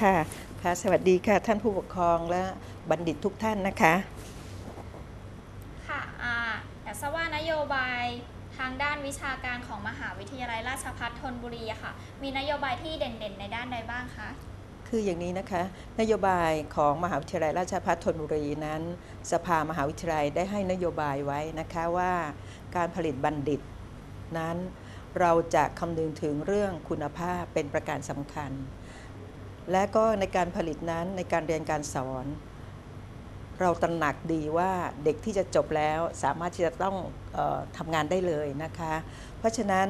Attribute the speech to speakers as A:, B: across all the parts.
A: ค่ะสวัสดีค่ะ
B: ค่ะสวัสดีค่ะท่านผู้ปกครองและบัณฑิตทุกท่านนะคะ
A: ค่ะอ่าอยากทราบว่านโยบายทางด้านวิชาการของมหาวิทยาลัยราชภัฏธนบุรีอะค่ะ มีนโยบายที่เด่นๆ ในด้านใดบ้างคะ
B: คืออย่างนี้นะคะ นโยบายของมหาวิทยาลัยราชภัฏธนบุรีนั้น สภามหาวิทยาลัยได้ให้นโยบายไว้นะคะว่าการผลิตบัณฑิตนั้นเราจะคำนึงถึงเรื่องคุณภาพเป็นประการสำคัญ และก็ในการผลิตนั้นในการเรียนการสอน เราตระหนักดีว่าเด็กที่จะจบแล้วสามารถที่จะต้องออทำงานได้เลยนะคะ เพราะฉะนั้น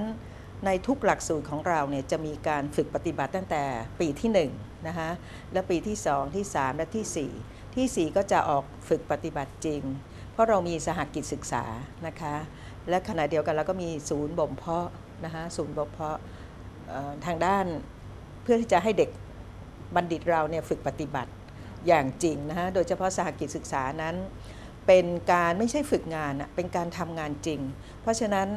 B: ในทุกหลักสูตรของเราเนี่ยจะมีการฝึกปฏิบัติตั้งแต่ปีที่1นะคะและปีที่ 2 ที่ 3 และทีสี่4ทีสี่ 4 ก็จะออกฝึกปฏิบัติจริง เพราะเรามีสหกิจศึกษานะคะและขณะเดียวกันเราก็มีศูนย์บ่มเพาะนะคะศูนย์บ่มเพาะทางด้านเพื่อที่จะให้เด็ก บัณฑิตเราเนี่ยฝึกปฏิบัติอย่างจริงนะฮะโดยเฉพาะสหกิจศึกษานั้น เป็นการไม่ใช่ฝึกงานเป็นการทำงานจริง เพราะฉะนั้น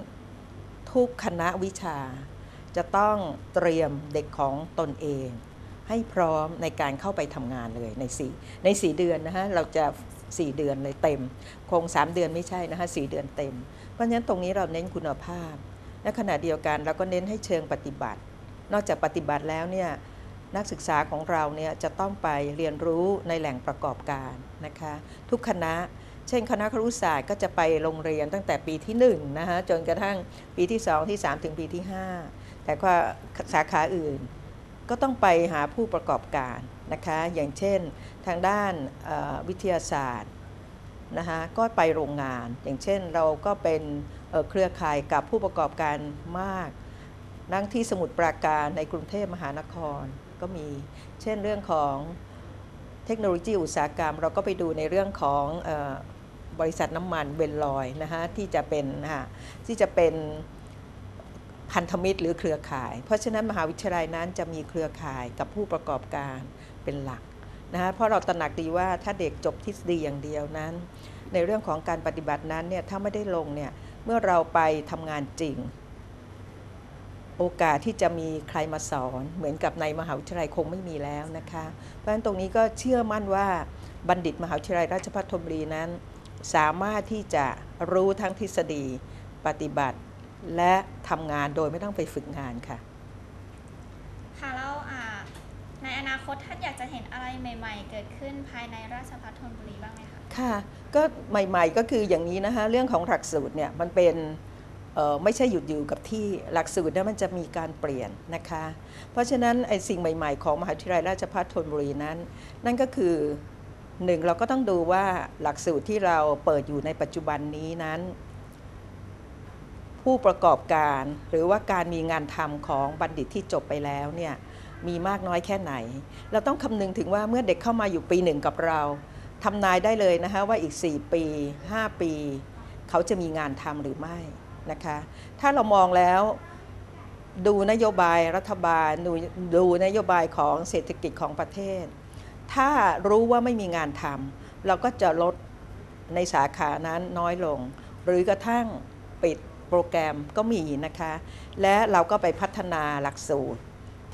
B: ทุกคณะวิชาจะต้องเตรียมเด็กของตนเอง ให้พร้อมในการเข้าไปทำงานเลยใน4ใน 4 เดือนนะฮะเราจะ 4 เดือนเลยเต็ม คง 3 เดือนไม่ใช่นะคะ4เดือนเต็ม เพราะฉะนั้นตรงนี้เราเน้นคุณภาพ และขณะเดียวกันเราก็เน้นให้เชิงปฏิบัติ นอกจากปฏิบัติแล้วเนี่ย นักศึกษาของเราเนี่ยจะต้องไปเรียนรู้ในแหล่งประกอบการนะคะทุกคณะ เช่น คณะครุศาสตร์ก็จะไปโรงเรียนตั้งแต่ปีที่1นะคะจนกระทั่งปีที่ 2 ที่ 3 ถึงปีที่ 5 แต่ว่าสาขาอื่นก็ต้องไปหาผู้ประกอบการนะคะอย่างเช่นทางด้านวิทยาศาสตร์นะคะก็ไปโรงงาน อย่างเช่นเราก็เป็นเอ่อเครือข่ายกับผู้ประกอบการมากนั่งที่สมุทรปราการในกรุงเทพมหานคร ก็มี เช่นเรื่องของเทคโนโลยีอุตสาหกรรม เราก็ไปดูในเรื่องของออบริษัทน้ำมันเบนลอยนะคะที่จะเป็นะะที่จะเป็นพันธมิตรหรือเครือข่าย เพราะฉะนั้นมหาวิทยาลัยนั้นจะมีเครือข่ายกับผู้ประกอบการเป็นหลักนะคะเพราะเราตระหนักดีว่าถ้าเด็กจบทฤษฎีอย่างเดียวนั้น ในเรื่องของการปฏิบัตินั้นเนี่ยถ้าไม่ได้ลงเนี่ยเมื่อเราไปทำงานจริง โอกาสที่จะมีใครมาสอน เหมือนกับในมหาวิทยาลัยคงไม่มีแล้วนะคะ เพราะฉะนั้นตรงนี้ก็เชื่อมั่นว่าบัณฑิตมหาวิทยาลัยราชภัฏธนบุรีนั้น สามารถที่จะรู้ทั้งทฤษฎีปฏิบัติ และทำงานโดยไม่ต้องไปฝึกงานค่ะ
A: ค่ะแล้วอ่าในอนาคตท่านอยากจะเห็นอะไรใหม่ ๆ เกิดขึ้นภายในราชภัฏธนบุรีบ้างไหมคะ
B: ค่ะก็ใหม่ๆก็คืออย่างนี้นะคะเรื่องของหลักสูตรเนี่ยมันเป็นเอ่อ ไม่ใช่หยุดอยู่กับที่หลักสูตรนี่ยมันจะมีการเปลี่ยนนะคะ เพราะฉะนั้นไอ้สิ่งใหม่ ๆ ของมหาวิทยาลัยราชภัฏธนบุรีนั้น นั่นก็คือหนึ่งเราก็ต้องดูว่าหลักสูตรที่เราเปิดอยู่ในปัจจุบันนี้นั้น ผู้ประกอบการหรือว่าการมีงานทำของบัณฑิตที่จบไปแล้วเนี่ยมีมากน้อยแค่ไหน เราต้องคำนึงถึงว่าเมื่อเด็กเข้ามาอยู่ปีหนึ่งกับเราทำนายได้เลยนะคะว่าอีก 4 ปี 5 ปี เขาจะมีงานทำหรือไม่ นะคะ ถ้าเรามองแล้วดูนโยบายรัฐบาลดูดูนโยบายของเศรษฐกิจของประเทศ ถ้ารู้ว่าไม่มีงานทำเราก็จะลดในสาขานั้นน้อยลง หรือกระทั่งปิดโปรแกรมก็มีนะคะ และเราก็ไปพัฒนาหลักสูตร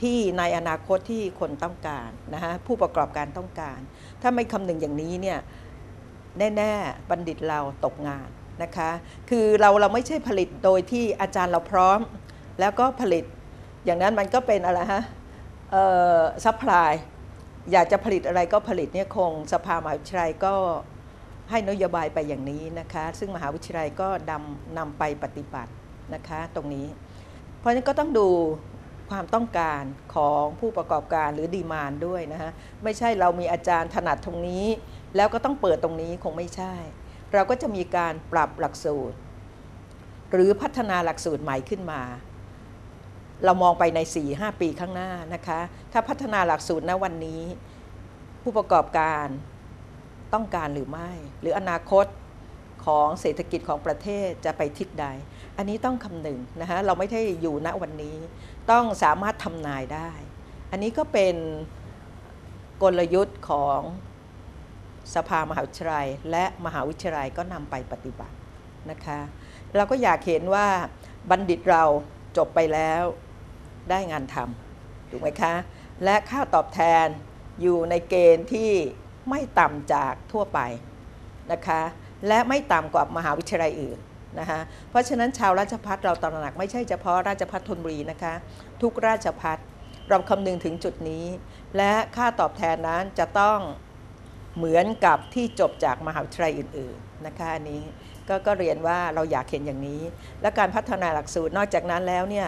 B: ที่ในอนาคตที่คนต้องการนะฮะผู้ประกอบการต้องการ ถ้าไม่คำนึงอย่างนี้เนี่ยแน่ ๆ บัณฑิตเราตกงาน นะคะ คือเราเราไม่ใช่ผลิตโดยที่อาจารย์เราพร้อม แล้วก็ผลิตอย่างนั้นมันก็เป็นอะไรฮะเอ่อซัพพลายอยากจะผลิตอะไรก็ผลิตเนี่ยคงสภามหาวิทยาลัยก็ให้นโยบายไปอย่างนี้นะคะ ซึ่งมหาวิทยาลัยก็นำนำไปปฏิบัตินะคะตรงนี้ เพราะฉะนั้นก็ต้องดูความต้องการของผู้ประกอบการหรือดีมานด้วยนะฮะไม่ใช่เรามีอาจารย์ถนัดตรงนี้ แล้วก็ต้องเปิดตรงนี้คงไม่ใช่ เราก็จะมีการปรับหลักสูตร หรือพัฒนาหลักสูตรใหม่ขึ้นมา เรามองไปใน 4-5 ปีข้างหน้านะคะ ถ้าพัฒนาหลักสูตรณวันนี้ ผู้ประกอบการต้องการหรือไม่ หรืออนาคตของเศรษฐกิจของประเทศจะไปทิศใด อันนี้ต้องคำนึงนะคะเราไม่ได้อยู่ณวันนี้ ต้องสามารถทำนายได้ อันนี้ก็เป็นกลยุทธ์ของ สภามหาวิทยาลัย และมหาวิทยาลัยก็นำไปปฏิบัตินะคะ เราก็อยากเห็นว่าบัณฑิตเราจบไปแล้วได้งานทำถูกไหมคะ และค่าตอบแทนอยู่ในเกณฑ์ที่ไม่ต่ำจากทั่วไปนะคะ และไม่ต่ำกว่ามหาวิทยาลัยอื่นนะคะเพราะฉะนั้นชาวราชพัฒเราตระหนักไม่ใช่เฉพาะราชพัฒธนบุรีนะคะ ทุกราชพัฒเราคำนึงถึงจุดนี้ และค่าตอบแทนนั้นจะต้อง เหมือนกับที่จบจากมหาวิทยาลัยอื่นๆนะคะอันนี้ก็ก็เรียนว่าเราอยากเห็นอย่างนี้ และการพัฒนาหลักสูตรนอกจากนั้นแล้วเนี่ย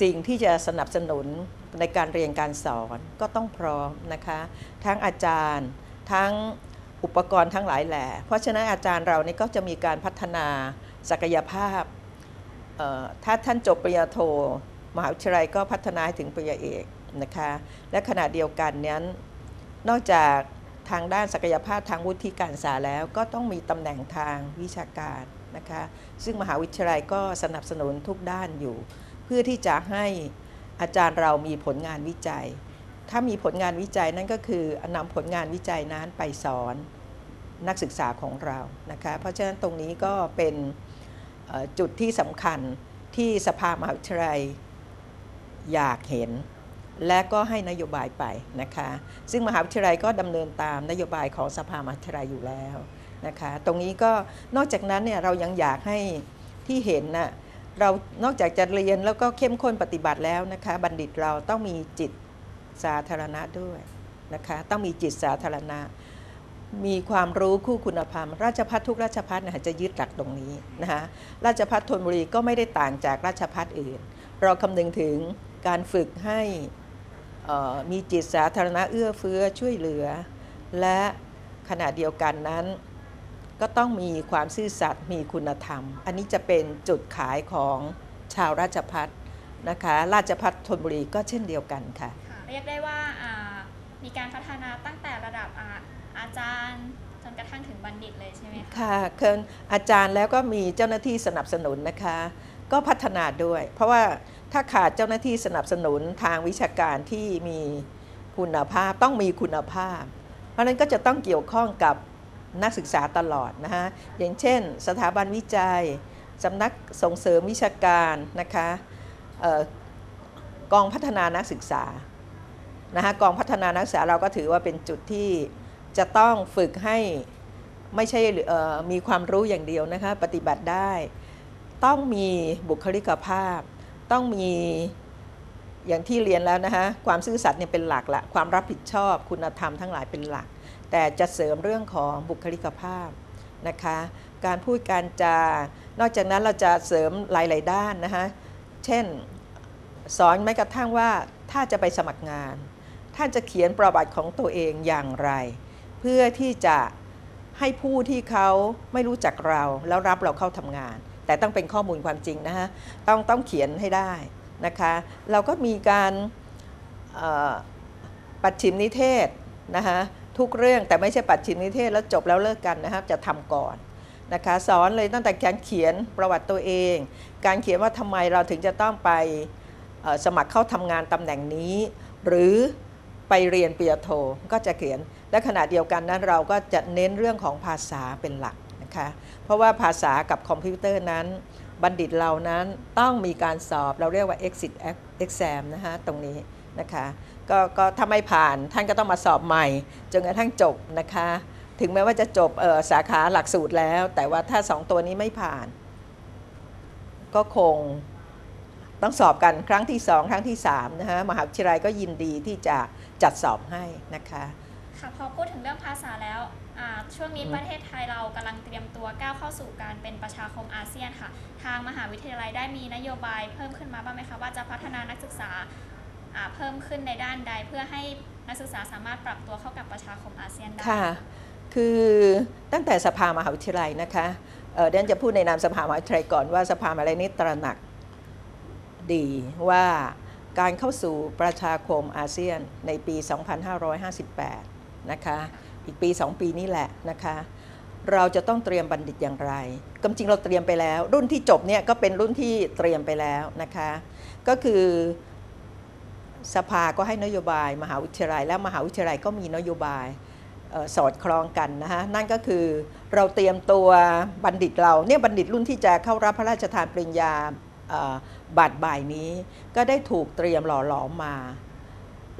B: สิ่งที่จะสนับสนุนในการเรียนการสอนก็ต้องพร้อมนะคะทั้งอาจารย์ทั้งอุปกรณ์ทั้งหลายแหล่เพราะฉะนั้นอาจารย์เรานี่ก็จะมีการพัฒนาศักยภาพ ถ้าท่านจบปริญญาโท มหาวิทยาลัยก็พัฒนาถึงปริญญาเอกนะคะและขณะเดียวกันนั้นนอกจาก ทางด้านศักยภาพทางวุฒิการศึกษาแล้ว ก็ต้องมีตำแหน่งทางวิชาการนะคะซึ่งมหาวิทยาลัยก็สนับสนุนทุกด้านอยู่ เพื่อที่จะให้อาจารย์เรามีผลงานวิจัย ถ้ามีผลงานวิจัยนั่นก็คือนำผลงานวิจัยนั้นไปสอนนักศึกษาของเรานะคะเพราะฉะนั้นตรงนี้ก็เป็นจุดที่สำคัญที่สภามหาวิทยาลัยอยากเห็น และก็ให้นโยบายไปนะคะ ซึ่งมหาวิทยาลัยก็ดำเนินตามนโยบายของสภามหาวิทยาลัยอยู่แล้วนะคะ ตรงนี้ก็นอกจากนั้นเนี่ยเรายังอยากให้ที่เห็นน่ะเรานอกจากจะเรียนแล้วก็เข้มข้นปฏิบัติแล้วนะคะ บัณฑิตเราต้องมีจิตสาธารณะด้วยนะคะต้องมีจิตสาธารณะ มีความรู้คู่คุณธรรมราชพัฒทุกราชพัฒนะะจะยึดหลักตรงนี้นะคะราชพัฒธนบุรีก็ไม่ได้ต่างจากราชพัฒอื่น เราคำนึงถึงการฝึกให้ มีจิตสาธารณะเอื้อเฟื้อช่วยเหลือ และขณะเดียวกันนั้น ก็ต้องมีความซื่อสัตย์มีคุณธรรม อันนี้จะเป็นจุดขายของชาวราชพัฒนะคะ ราชพัฒธนบุรีก็เช่นเดียวกันค่ะ
A: ค่ะเรียกได้ว่าอ่ามีการพัฒนาตั้งแต่ระดับอาอาจารย์จนกระทั่งถึงบัณฑิตเลยใช่ไหมคะ
B: ค่ะเคินอาจารย์แล้วก็มีเจ้าหน้าที่สนับสนุนนะคะ ก็พัฒนาด้วย เพราะว่าถ้าขาดเจ้าหน้าที่สนับสนุนทางวิชาการที่มีคุณภาพต้องมีคุณภาพ เพราะนั้นก็จะต้องเกี่ยวข้องกับนักศึกษาตลอดนะคะอย่างเช่น สถาบันวิจัยสำนักส่งเสริมวิชาการนะคะออกองพัฒนานักศึกษานะคะกองพัฒนานักศึกษาเราก็ถือว่าเป็นจุดที่จะต้องฝึกให้ไม่ใช่มีความรู้อย่างเดียวนะคะปฏิบัติได้ ต้องมีบุคลิกภาพ ต้องมีอย่างที่เรียนแล้วนะคะความซื่อสัตย์เนี่ยเป็นหลักละความรับผิดชอบคุณธรรมทั้งหลายเป็นหลัก แต่จะเสริมเรื่องของบุคลิกภาพนะคะ การพูดการจา นอกจากนั้นเราจะเสริมหลาย ๆ ด้านนะคะเช่นสอนแม้กระทั่งว่าถ้าจะไปสมัครงาน ท่านจะเขียนประวัติของตัวเองอย่างไร เพื่อที่จะให้ผู้ที่เขาไม่รู้จักเราแล้วรับเราเข้าทำงาน แต่ต้องเป็นข้อมูลความจริงนะฮะต้องต้องเขียนให้ได้นะคะเราก็มีการปัดชิมนิเทศนะคะทุกเรื่องแต่ไม่ใช่ปัดชิมนิเทศแล้วจบแล้วเลิกกันนะครับจะทำก่อนนะคะสอนเลยตั้งแต่การเขียนประวัติตัวเอง การเขียนว่าทำไมเราถึงจะต้องไปสมัครเข้าทำงานตำแหน่งนี้ หรือไปเรียนปริญญาโทก็จะเขียนและขณะเดียวกันนั้นเราก็จะเน้นเรื่องของภาษาเป็นหลัก คะเพราะว่าภาษากับคอมพิวเตอร์นั้น บัณฑิตเรานั้นต้องมีการสอบเราเรียกว่า exit exam นะคะตรงนี้นะคะก็ก็ถ้าไม่ผ่านท่านก็ต้องมาสอบใหม่จนกระทั่งจบนะคะ ถึงแม้ว่าจะจบออสาขาหลักสูตรแล้ว แต่ว่าถ้าสองตัวนี้ไม่ผ่าน ก็คงต้องสอบกันครั้งที่สองครั้งที่สามนะคะมหาวิทยาลัยก็ยินดีที่จะจัดสอบให้นะคะ
A: ค่ะพอพูดถึงเรื่องภาษาแล้ว ช่วงนี้ประเทศไทยเรากำลังเตรียมตัวก้าวเข้าสู่การเป็นประชาคมอาเซียนค่ะ ทางมหาวิทยาลัยได้มีนโยบายเพิ่มขึ้นมาบ้างไหมคะว่าจะพัฒนานักศึกษาเพิ่มขึ้นในด้านใดเพื่อให้นักศึกษาสามารถปรับตัวเข้ากับประชาคมอาเซียนได้
B: ค่ะ คือตั้งแต่สภามหาวิทยาลัยนะคะเดนจะพูดในนามสภามหาวิทยาลัยก่อนว่าสภามหาวิทยาลัยนี้ตระหนักดีว่าการเข้าสู่ประชาคมอาเซียนในปี 2558 นะคะ อีกปี 2 ปีนี้แหละนะคะ เราจะต้องเตรียมบัณฑิตอย่างไรกำจริงเราเตรียมไปแล้ว รุ่นที่จบเนี่ยก็เป็นรุ่นที่เตรียมไปแล้วนะคะ ก็คือสภาก็ให้นโยบาย มหาวิทยาลัย และมหาวิทยาลัยก็มีนโยบายออสอดคล้องกันนะฮะนั่นก็คือเราเตรียมตัวบัณฑิตเราเนี่ยบัณฑิตรุ่นที่จะเข้ารับพระราชทานปริญญาบัตรบ่ายนี้ ก็ได้ถูกเตรียมหล่อหลอมมา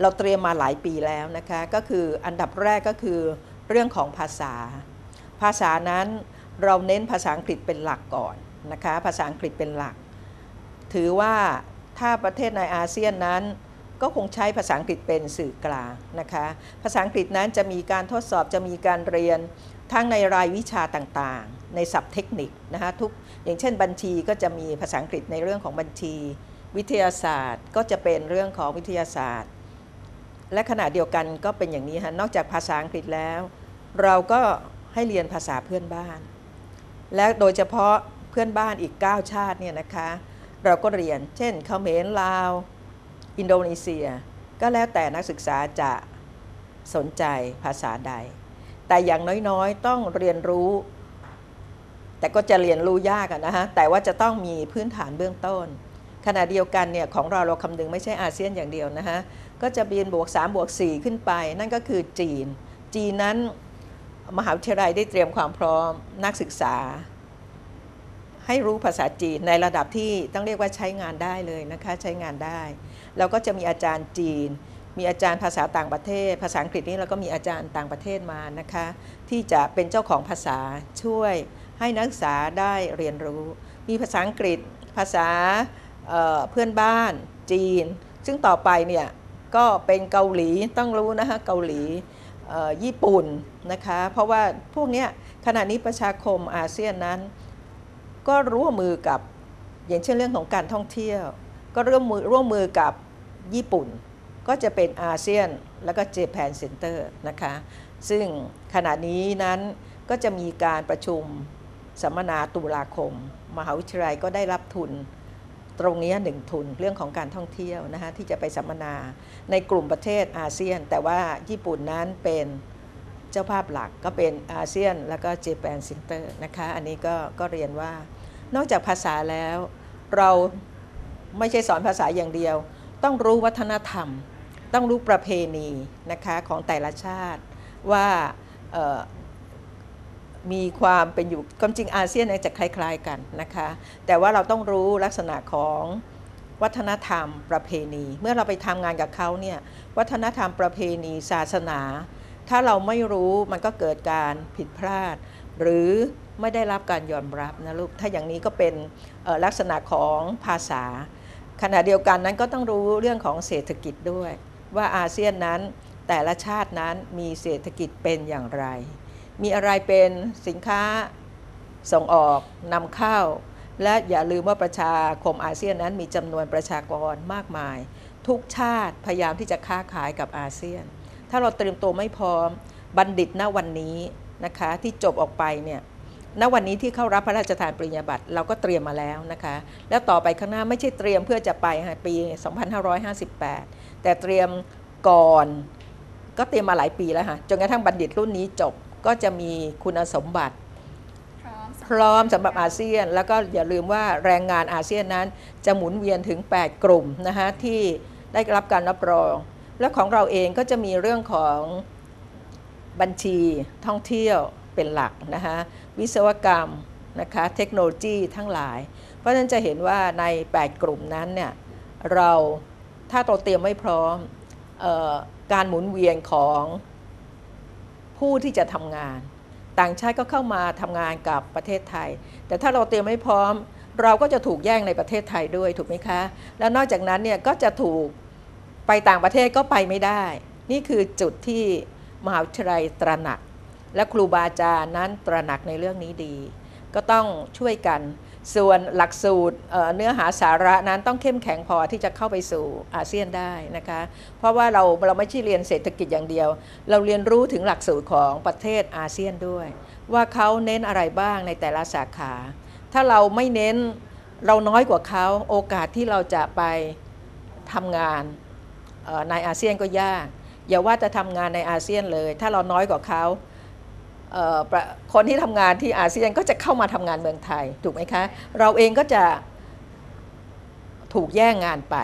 B: เราเตรียมมาหลายปีแล้วนะคะก็คืออันดับแรกก็คือเรื่องของภาษา ภาษานั้นเราเน้นภาษาอังกฤษเป็นหลักก่อนนะคะภาษาอังกฤษเป็นหลัก ถือว่าถ้าประเทศในอาเซียนนั้น ก็คงใช้ภาษาอังกฤษเป็นสื่อกลางนะคะภาษาอังกฤษนั้นจะมีการทดสอบจะมีการเรียนทั้งในรายวิชาต่างๆ ในศัพท์เทคนิคนะคะทุกอย่างเช่นบัญชีก็จะมีภาษาอังกฤษในเรื่องของบัญชี วิทยาศาสตร์ก็จะเป็นเรื่องของวิทยาศาสตร์ และขณะเดียวกันก็เป็นอย่างนี้ฮะนอกจากภาษาอังกฤษแล้ว เราก็ให้เรียนภาษาเพื่อนบ้าน และโดยเฉพาะเพื่อนบ้านอีก 9 ชาติเนี่ยนะคะ เราก็เรียน เช่นเขมรลาว อินโดนีเซีย ก็แล้วแต่นักศึกษาจะสนใจภาษาใด แต่อย่างน้อยๆ ต้องเรียนรู้ แต่ก็จะเรียนรู้ยากนะฮะแต่ว่าจะต้องมีพื้นฐานเบื้องต้น ขณะเดียวกันเนี่ยของเราเราคำนึงไม่ใช่อาเซียนอย่างเดียวนะฮะ ก็จะเรียนบวก3บวก4ขึ้นไป นั่นก็คือจีน จีนนั้นมหาวิทยาลัยได้เตรียมความพร้อมนักศึกษา ให้รู้ภาษาจีนในระดับที่ต้องเรียกว่าใช้งานได้เลยนะคะใช้งานได้เราก็จะมีอาจารย์จีน มีอาจารย์ภาษาต่างประเทศ ภาษาอังกฤษนี่เราก็มีอาจารย์ต่างประเทศมานะคะ ที่จะเป็นเจ้าของภาษาช่วยให้นักศึกษาได้เรียนรู้ มีภาษาอังกฤษภาษาเเพื่อนบ้านจีน ซึ่งต่อไปเนี่ย ก็เป็นเกาหลีต้องรู้นะคะเกาหลีญี่ปุ่นนะคะเพราะว่าพวกนี้ขณะนี้ประชาคมอาเซียนนั้น ก็ร่วมมือกับอย่างเช่นเรื่องของการท่องเที่ยว ก็ร่วมมือร่วมมือกับญี่ปุ่น ก็จะเป็นอาเซียนแล้วก็เจแปนเซ็นเตอร์นะคะซึ่งขณะนี้นั้นก็จะมีการประชุมสัมมนาตุลาคม มหาวิทยาลัยก็ได้รับทุน ตรงนี้หนึ่งทุนเรื่องของการท่องเที่ยวนะคะที่จะไปสัมมนาในกลุ่มประเทศอาเซียน แต่ว่าญี่ปุ่นนั้นเป็นเจ้าภาพหลักก็เป็นอาเซียน แล้วก็เจแปนซ็นเตอร์นะคะอันนี้ก็ก็เรียนว่านอกจากภาษาแล้วเราไม่ใช่สอนภาษาอย่างเดียว ต้องรู้วัฒนธรรม ต้องรู้ประเพณีนะคะของแต่ละชาติว่า มีความเป็นอยู่ความจริงอาเซียนจะคล้าย ๆกันนะคะ แต่ว่าเราต้องรู้ลักษณะของวัฒนธรรมประเพณี เมื่อเราไปทำงานกับเขาเนี่ยวัฒนธรรมประเพณีศาสนา ถ้าเราไม่รู้มันก็เกิดการผิดพลาด หรือไม่ได้รับการยอมรับนะลูกถ้าอย่างนี้ก็เป็นลักษณะของภาษา ขณะเดียวกันนั้นก็ต้องรู้เรื่องของเศรษฐกิจด้วย ว่าอาเซียนนั้นแต่ละชาตินั้นมีเศรษฐกิจเป็นอย่างไร มีอะไรเป็นสินค้าส่งออกนำเข้า และอย่าลืมว่าประชาคมอาเซียนนั้นมีจำนวนประชากรมากมาย ทุกชาติพยายามที่จะค้าขายกับอาเซียน ถ้าเราเตรียมตัวไม่พร้อมบัณฑิตณวันนี้นะคะที่จบออกไปเนี่ยณวันนี้ที่เข้ารับพระราชทานปริญญาบัตรเราก็เตรียมมาแล้วนะคะ แล้วต่อไปข้างหน้าไม่ใช่เตรียมเพื่อจะไปค่ะปี 2558 แต่เตรียมก่อนก็เตรียมมาหลายปีแล้วค่ะจนกระทั่งบัณฑิตรุ่นนี้จบ ก็จะมีคุณสมบัติ
A: พร้อมสำห
B: พร้อมสำหรับอาเซียน แล้วก็อย่าลืมว่าแรงงานอาเซียนนั้น จะหมุนเวียนถึง 8 กลุ่มนะคะที่ได้รับการรับรอง และของเราเองก็จะมีเรื่องของบัญชีท่องเที่ยวเป็นหลักนะคะวิศวกรรมนะคะเทคโนโลยีทั้งหลาย เพราะฉะนั้นจะเห็นว่าใน 8 กลุ่มนั้นเนี่ยเราถ้าเราเตรียมไม่พร้อมเออการหมุนเวียนของ ผู้ที่จะทำงาน ต่างชาติก็เข้ามาทำงานกับประเทศไทย แต่ถ้าเราเตรียมไม่พร้อม เราก็จะถูกแย่งในประเทศไทยด้วยถูกไหมคะ แล้วนอกจากนั้นเนี่ยก็จะถูกไปต่างประเทศก็ไปไม่ได้ นี่คือจุดที่มหาวิทยาลัยตระหนัก และครูบาอาจารย์นั้นตระหนักในเรื่องนี้ดี ก็ต้องช่วยกัน ส่วนหลักสูตรเเนื้อหาสาระนั้นต้องเข้มแข็งพอที่จะเข้าไปสู่อาเซียนได้นะคะ เพราะว่าเราเราไม่ใช่เรียนเศรษฐกิจอย่างเดียว เราเรียนรู้ถึงหลักสูตรของประเทศอาเซียนด้วย ว่าเขาเน้นอะไรบ้างในแต่ละสาขา ถ้าเราไม่เน้นเราน้อยกว่าเขาโอกาสที่เราจะไปทำงานในอาเซียนก็ยาก อย่าว่าจะทำงานในอาเซียนเลย ถ้าเราน้อยกว่าเขา คนที่ทำงานที่อาเซียนก็จะเข้ามาทำงานเมืองไทยถูกไหมคะ เราเองก็จะถูกแย่งงานไป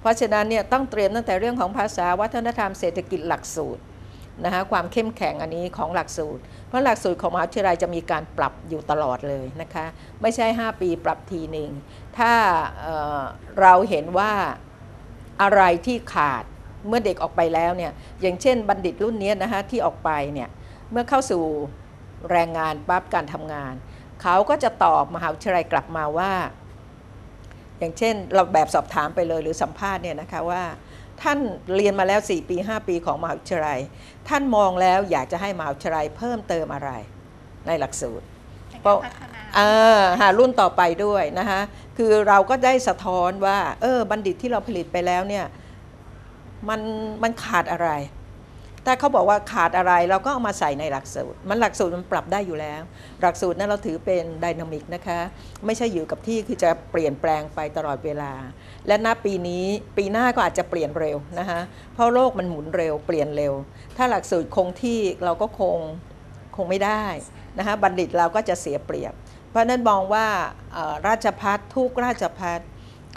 B: เพราะฉะนั้นเนี่ยต้องเตรียมตั้งแต่เรื่องของภาษาวัฒนธรรมเศรษฐกิจหลักสูตรนะคะความเข้มแข็งอันนี้ของหลักสูตร เพราะหลักสูตรของมหาวิทยาลัยจะมีการปรับอยู่ตลอดเลยนะคะ ไม่ใช่ 5 ปีปรับทีหนึ่ง ถ้าเเราเห็นว่าอะไรที่ขาดเมื่อเด็กออกไปแล้วเนี่ยอย่างเช่นบัณฑิตรุ่นนี้นะคะที่ออกไปเนี่ย เมื่อเข้าสู่แรงงานปั๊บการทำงาน เขาก็จะตอบมหาวิทยาลัยกลับมาว่า อย่างเช่นเราแบบสอบถามไปเลยหรือสัมภาษณ์เนี่ยนะคะว่า ท่านเรียนมาแล้ว 4 ปี 5 ปีของมหาวิทยาลัย ท่านมองแล้วอยากจะให้มหาวิทยาลัยเพิ่มเติมอะไรในหลักสูตร
A: ใน
B: เพ
A: การ
B: ราะ
A: พัฒนา
B: เออหารุ่นต่อไปด้วยนะคะคือเราก็ได้สะท้อนว่า เออบัณฑิตที่เราผลิตไปแล้วเนี่ยมันมันขาดอะไร แต่เขาบอกว่าขาดอะไรเราก็เอามาใส่ในหลักสูตร มันหลักสูตรมันปรับได้อยู่แล้ว หลักสูตรนั้นเราถือเป็นไดนามิกนะคะ ไม่ใช่อยู่กับที่คือจะเปลี่ยนแปลงไปตลอดเวลา และณปีนี้ปีหน้าก็อาจจะเปลี่ยนเร็วนะคะเพราะโลกมันหมุนเร็วเปลี่ยนเร็ว ถ้าหลักสูตรคงที่เราก็คงคงไม่ได้นะคะบัณฑิตเราก็จะเสียเปรียบ เพราะนั้นมองว่าราชพัฒทุกราชพัฒ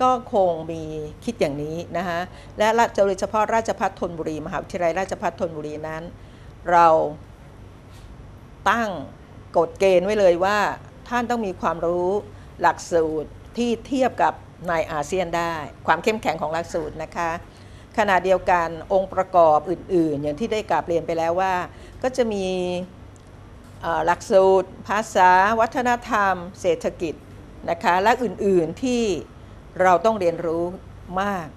B: ก็คงมีคิดอย่างนี้นะคะและราโดยเฉพาะราชพัฒธนบุรีมหาวิทยาลัยราชพัฒธนบุรีนั้น เราตั้งกฎเกณฑ์ไว้เลยว่า ท่านต้องมีความรู้หลักสูตรที่เทียบกับในอาเซียนได้ ความเข้มแข็งของหลักสูตรนะคะขณะเดียวกันองค์ประกอบอื่น ๆ อย่างที่ได้กราบเรียนไปแล้วว่า ก็จะมีหลักสูตร ภาษา วัฒนธรรม เศรษฐกิจนะคะและอื่น ๆที่ เราต้องเรียนรู้มาก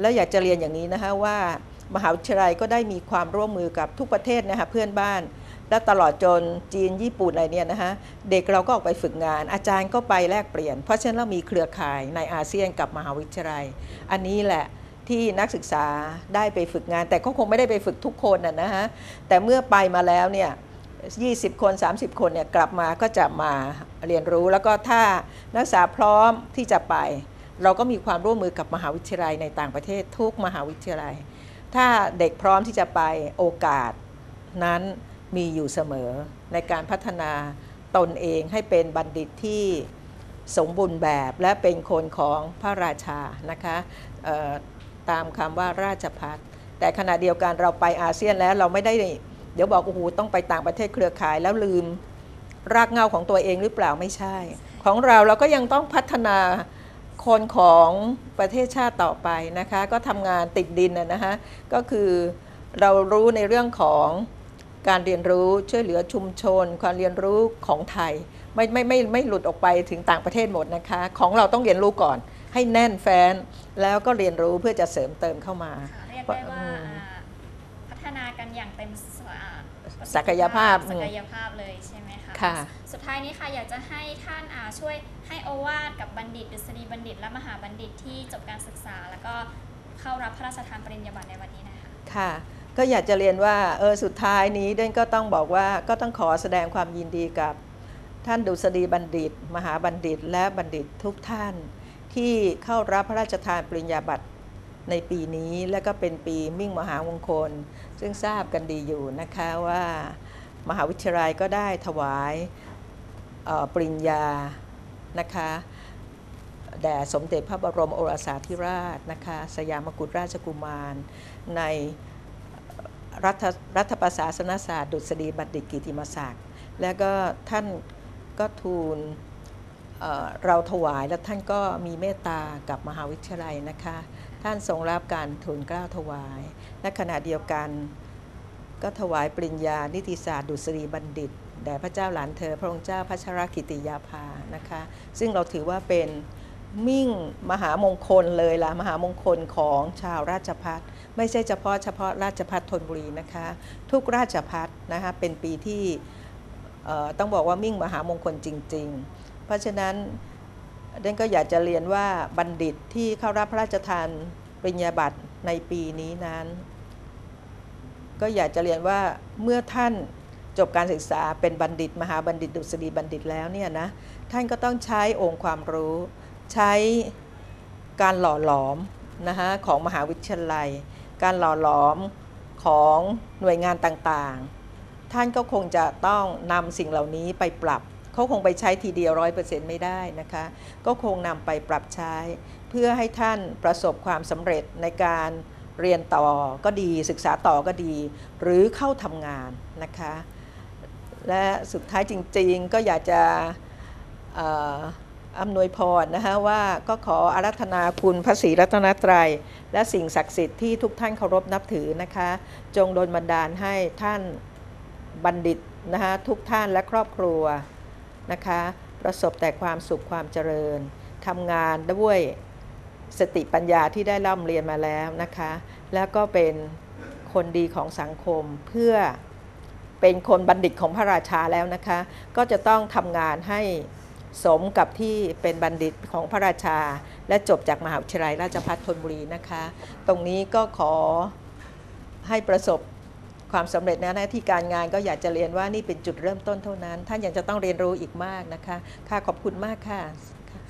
B: แล้วอยากจะเรียนอย่างนี้นะคะว่ามหาวิทยาลัยก็ได้มีความร่วมมือกับทุกประเทศนะคะเพื่อนบ้าน และตลอดจนจีนญี่ปุ่นอะไรเนี่ยนะคะเด็กเราก็ออกไปฝึกงาน อาจารย์ก็ไปแลกเปลี่ยน เพราะฉะนั้นเรามีเครือข่ายในอาเซียนกับมหาวิทยาลัย อันนี้แหละที่นักศึกษาได้ไปฝึกงาน แต่ก็คงไม่ได้ไปฝึกทุกคนนะฮะแต่เมื่อไปมาแล้วเนี่ย20 คน 30 คนเนี่ยกลับมาก็จะมาเรียนรู้ แล้วก็ถ้านักศึกษาพร้อมที่จะไป เราก็มีความร่วมมือกับมหาวิทยาลัยในต่างประเทศทุกมหาวิทยาลัย ถ้าเด็กพร้อมที่จะไปโอกาสนั้นมีอยู่เสมอในการพัฒนาตนเองให้เป็นบัณฑิตที่สมบูรณ์แบบและเป็นคนของพระราชานะคะตามคำว่าราชพัฒแต่ขณะเดียวกันเราไปอาเซียนแล้วเราไม่ได้เดี๋ยวบอกโอ้โหต้องไปต่างประเทศเครือข่ายแล้วลืมรากเหง้าของตัวเองหรือเปล่าไม่ใช่ ของเราเราก็ยังต้องพัฒนา คนของประเทศชาติต่อไปนะคะ ก็ทำงานติดดินนะนะคะก็คือเรารู้ในเรื่องของการเรียนรู้ช่วยเหลือชุมชน ความเรียนรู้ของไทย ไม่ไม่ไม่ไม่หลุดออกไปถึงต่างประเทศหมดนะคะ ของเราต้องเรียนรู้ก่อน ให้แน่นแฟ้นแล้วก็เรียนรู้เพื่อจะเสริมเติมเข้ามา
A: ค่ะเรียกได้ว่า
B: อืม
A: อ่าพัฒนากันอย่างเต็มสอ่าประสิทธิ
B: ศักยภาพ
A: ศักยภาพเลยใช่ไหม คะ
B: ค่ะ
A: สุดท้ายนี้ค่ะอยากจะให้ท่านอ่าช่วยให้โอวาทกับบัณฑิตดุษฎีบัณฑิต และมหาบัณฑิตที่จบการศึกษา แล้วก็เข้ารับพระราชทานปริญญาบัตรในวันนี้นะคะ
B: ค่ะก็อยากจะเรียนว่าเออสุดท้ายนี้เดนก็ต้องบอกว่าก็ต้องขอแสดงความยินดีกับท่านดุษฎีบัณฑิต มหาบัณฑิต และบัณฑิตทุกท่าน ที่เข้ารับพระราชทานปริญญาบัตรในปีนี้และก็เป็นปีมิ่งมหามงคล ซึ่งทราบกันดีอยู่นะคะว่า มหาวิทยาลัยก็ได้ถวายปริญญานะคะแด่สมเด็จพระบรมโอรสาธิราชนะคะสยามกุฎราชกุมาร ในรัฐรัฐประศาสนศาสตร์ดุษฎีบัณฑิตกิติมศักดิ์แล้วก็ท่านก็ทูลเเราถวายแล้วท่านก็มีเมตตากับมหาวิทยาลัยนะคะ ท่านทรงรับการทูลเกล้าถวาย และขณะเดียวกัน ก็ถวายปริญญา นิติศาสตร์ ดุษฎีบัณฑิต แด่พระเจ้าหลานเธอ พระองค์เจ้าพัชรกิติยาภา นะคะ ซึ่งเราถือว่าเป็นมิ่งมหามงคลเลยล่ะมหามงคลของชาวราชพัฒไม่ใช่เฉพาะเฉพาะราชพัฒธนบุรีนะคะ ทุกราชพัฒนะคะเป็นปีที่ต้องบอกว่ามิ่งมหามงคลจริง ๆ เพราะฉะนั้นเดนก็อยากจะเรียนว่าบัณฑิตที่เข้ารับพระราชทานปริญญาบัตรในปีนี้นั้น ก็อยากจะเรียนว่าเมื่อท่านจบการศึกษาเป็นบัณฑิต มหาบัณฑิต ดุษฎีบัณฑิตแล้วเนี่ยนะท่านก็ต้องใช้องค์ความรู้ ใช้การหล่อหลอมนะคะของมหาวิทยาลัย การหล่อหลอมของหน่วยงานต่างๆ ท่านก็คงจะต้องนำสิ่งเหล่านี้ไปปรับเขาคงไปใช้ทีเดียวร้อยเปอร์เซ็นต์ไม่ได้นะคะ ก็คงนำไปปรับใช้ เพื่อให้ท่านประสบความสำเร็จในการ เรียนต่อก็ดีศึกษาต่อก็ดี หรือเข้าทำงานนะคะ และสุดท้ายจริงๆก็อยากจะอ่ออำนวยพรนะคะว่าก็ขออารัธนาคุณพระศรีรัตนตรัย และสิ่งศักดิ์สิทธิ์ที่ทุกท่านเคารพนับถือนะคะ จงโดนบันดาลให้ท่านบัณฑิตนะคะทุกท่านและครอบครัวนะคะ ประสบแต่ความสุขความเจริญทำงานด้วย สติปัญญาที่ได้ร่ำเรียนมาแล้วนะคะ แล้วก็เป็นคนดีของสังคมเพื่อเป็นคนบัณฑิตของพระราชาแล้วนะคะ ก็จะต้องทำงานให้สมกับที่เป็นบัณฑิตของพระราชา และจบจากมหาวิทยาลัยราชภัฏธนบุรีนะคะ ตรงนี้ก็ขอให้ประสบความสำเร็จในหน้าที่การงานก็อยากจะเรียนว่านี่เป็นจุดเริ่มต้นเท่านั้น ท่านยังจะต้องเรียนรู้อีกมากนะคะ ค่ะขอบคุณมากค่ะ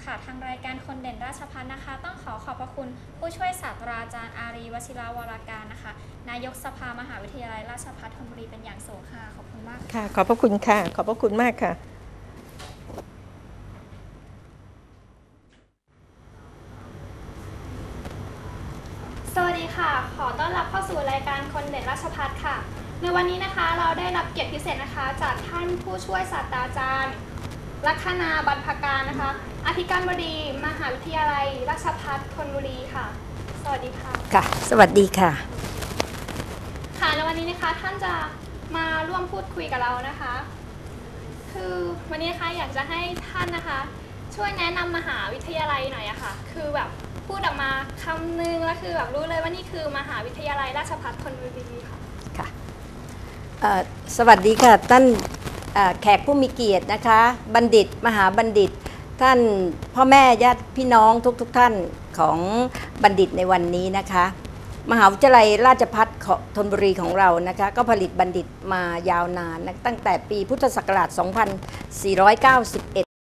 C: ค่ะทางรายการคนเด่นราชพัฒนะคะ ต้องขอขอบพระคุณผู้ช่วยศาสตราจารย์อารีวชิราวรการนะคะ นายกสภามหาวิทยาลัยราชภัฏธนบุรีเป็นอย่างสูงค่ะ ขอบคุณมากค่ะ
B: ค่ะ ขอบพระคุณค่ะ ขอบพระคุณมากค่ะ
C: สวัสดีค่ะ ขอต้อนรับเข้าสู่รายการคนเด่นราชพัฒค่ะ ในวันนี้นะคะเราได้รับเกียรติพิเศษนะคะ จากท่านผู้ช่วยศาสตราจารย์ ลัคนาบรรพการนะคะ อธิการบดีมหาวิทยาลัย ราชภัฏธนบุรีค่ะ สวัสดีค่ะ
D: ค่ะ สวัสดีค่ะ
C: ค่ะในวันนี้นะคะท่านจะมาร่วมพูดคุยกับเรานะคะ คือวันนี้นะคะอยากจะให้ท่านนะคะ ช่วยแนะนำมหาวิทยาลัยหน่อยอะค่ะ คือแบบพูดออกมาคำนึงแล้วคือแบบรู้เลยว่านี่คือมหาวิทยาลัยราชภัฏธนบุรีค่ะ
D: ค่ะเอ่อสวัสดีค่ะท่านเอ่อ แขกผู้มีเกียรตินะคะ บัณฑิตมหาบัณฑิต ท่านพ่อแม่ญาติพี่น้องทุกๆทท่านของบัณฑิตในวันนี้นะคะ มหาวิทยาลัยราชภัฏของธนบุรีของเรานะคะ ก็ผลิตบัณฑิตมายาวนาน ตั้งแต่ปีพุทธศักราช 2491